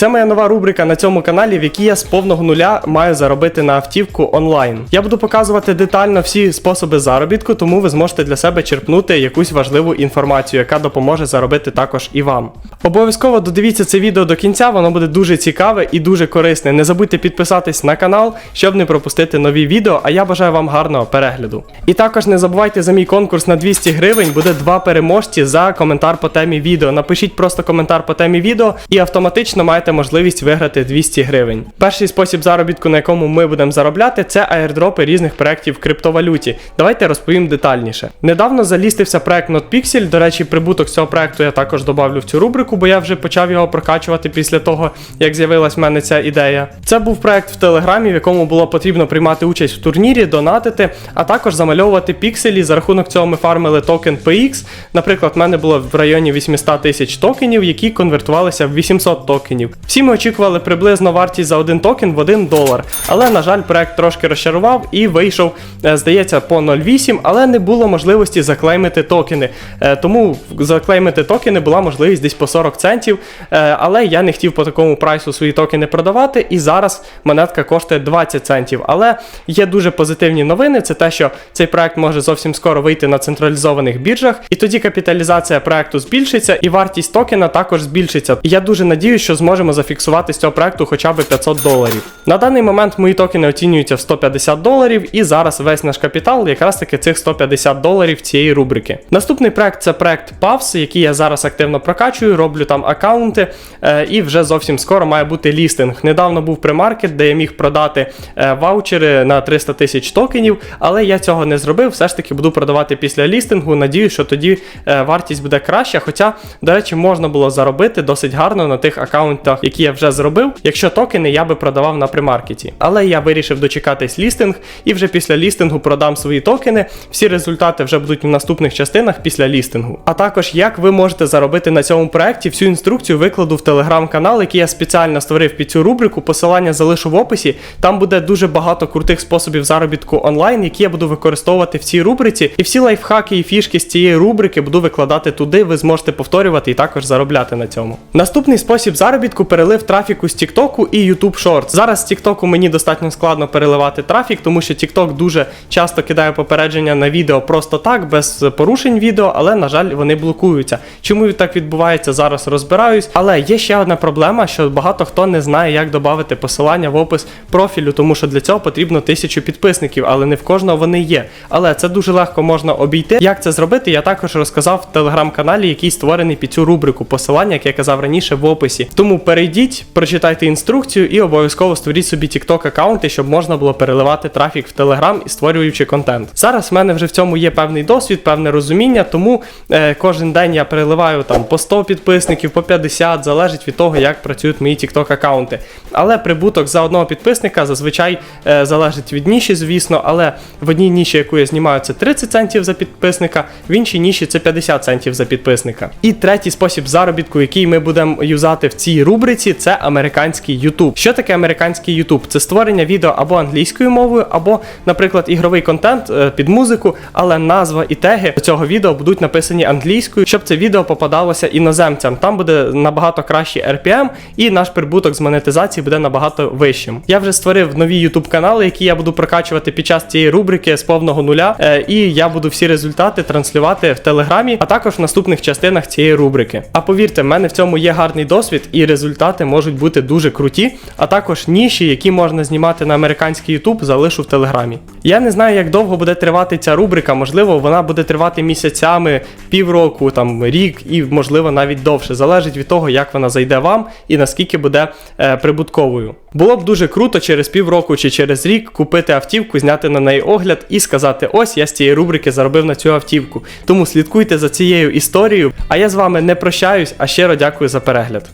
Це моя нова рубрика на цьому каналі, в якій я з повного нуля маю заробити на автівку онлайн. Я буду показувати детально всі способи заробітку, тому ви зможете для себе черпнути якусь важливу інформацію, яка допоможе заробити також і вам. Обов'язково додивіться це відео до кінця, воно буде дуже цікаве і дуже корисне. Не забудьте підписатись на канал, щоб не пропустити нові відео. А я бажаю вам гарного перегляду. І також не забувайте за мій конкурс на 200 гривень. Буде два переможці за коментар по темі відео. Напишіть просто коментар по темі відео і автоматично маєте можливість виграти 200 гривень. Перший спосіб заробітку, на якому ми будемо заробляти, це аірдропи різних проєктів в криптовалюті. Давайте розповім детальніше. Недавно залістився проект NotPixel. До речі, прибуток цього проекту я також добавлю в цю рубрику, бо я вже почав його прокачувати після того, як з'явилась в мене ця ідея. Це був проект в Телеграмі, в якому було потрібно приймати участь в турнірі, донатити, а також замальовувати пікселі. За рахунок цього ми фармили токен PX. Наприклад, в мене було в районі 800 тисяч токенів, які конвертувалися в 800 токенів. Всі ми очікували приблизно вартість за один токен в 1 долар. Але, на жаль, проект трошки розчарував і вийшов, е, здається, по 0,8, але не було можливості заклеймити токени. Е, Тому заклеймити токени була можливість десь по 40 центів. Е, Але я не хотів по такому прайсу свої токени продавати. І зараз монетка коштує 20 центів. Але є дуже позитивні новини. Це те, що цей проект може зовсім скоро вийти на централізованих біржах, і тоді капіталізація проекту збільшиться, і вартість токена також збільшиться. І я дуже надіюсь, що зможемо зафіксувати з цього проекту хоча б 500 доларів. На даний момент мої токени оцінюються в 150 доларів, і зараз весь наш капітал якраз таки цих 150 доларів цієї рубрики. Наступний проект це проект PAVS, який я зараз активно прокачую, роблю там аккаунти, е, і вже зовсім скоро має бути лістинг. Недавно був примаркет, де я міг продати е, ваучери на 300 тисяч токенів, але я цього не зробив. Все ж таки буду продавати після лістингу. Надію, що тоді е, вартість буде краща. Хоча, до речі, можна було заробити досить гарно на тих аккаунтах, які я вже зробив, якщо токени я би продавав на примаркеті. Але я вирішив дочекатись лістинг, і вже після лістингу продам свої токени. Всі результати вже будуть в наступних частинах після лістингу. А також як ви можете заробити на цьому проекті, всю інструкцію викладу в телеграм-канал, який я спеціально створив під цю рубрику. Посилання залишу в описі. Там буде дуже багато крутих способів заробітку онлайн, які я буду використовувати в цій рубриці. І всі лайфхаки і фішки з цієї рубрики буду викладати туди. Ви зможете повторювати і також заробляти на цьому. Наступний спосіб заробітку перелив трафіку з TikTok і YouTube Shorts. Зараз з TikTok мені достатньо складно переливати трафік, тому що TikTok дуже часто кидає попередження на відео просто так, без порушень відео, але на жаль, вони блокуються. Чому так відбувається, зараз розбираюсь. Але є ще одна проблема, що багато хто не знає, як додати посилання в опис профілю, тому що для цього потрібно тисячу підписників, але не в кожного вони є. Але це дуже легко можна обійти. Як це зробити, я також розказав в телеграм-каналі, який створений під цю рубрику. Посилання, як я казав раніше, в описі. Тому перейдіть, прочитайте інструкцію і обов'язково створіть собі TikTok аккаунти, щоб можна було переливати трафік в Телеграм і створюючи контент. Зараз в мене вже в цьому є певний досвід, певне розуміння, тому е, кожен день я переливаю там по 100 підписників, по 50, залежить від того, як працюють мої TikTok аккаунти. Але прибуток за одного підписника зазвичай е, залежить від ніші, звісно, але в одній ніші, яку я знімаю, це 30 центів за підписника, в іншій ніші це 50 центів за підписника. І третій спосіб заробітку, який ми будемо юзати в цій рубриці, це американський YouTube. Що таке американський YouTube? Це створення відео або англійською мовою, або, наприклад, ігровий контент е, під музику, але назва і теги цього відео будуть написані англійською, щоб це відео попадалося іноземцям. Там буде набагато кращий RPM, і наш прибуток з монетизації буде набагато вищим. Я вже створив нові YouTube канали, які я буду прокачувати під час цієї рубрики з повного нуля. е, І я буду всі результати транслювати в телеграмі, а також в наступних частинах цієї рубрики. А повірте, в мене в цьому є гарний досвід, і результати можуть бути дуже круті, а також ніші, які можна знімати на американський YouTube, залишу в телеграмі. Я не знаю, як довго буде тривати ця рубрика. Можливо, вона буде тривати місяцями, півроку, там рік і можливо навіть довше. Залежить від того, як вона зайде вам і наскільки буде е, прибутковою. Було б дуже круто через півроку чи через рік купити автівку, зняти на неї огляд і сказати: ось я з цієї рубрики заробив на цю автівку. Тому слідкуйте за цією історією. А я з вами не прощаюсь, а щиро дякую за перегляд.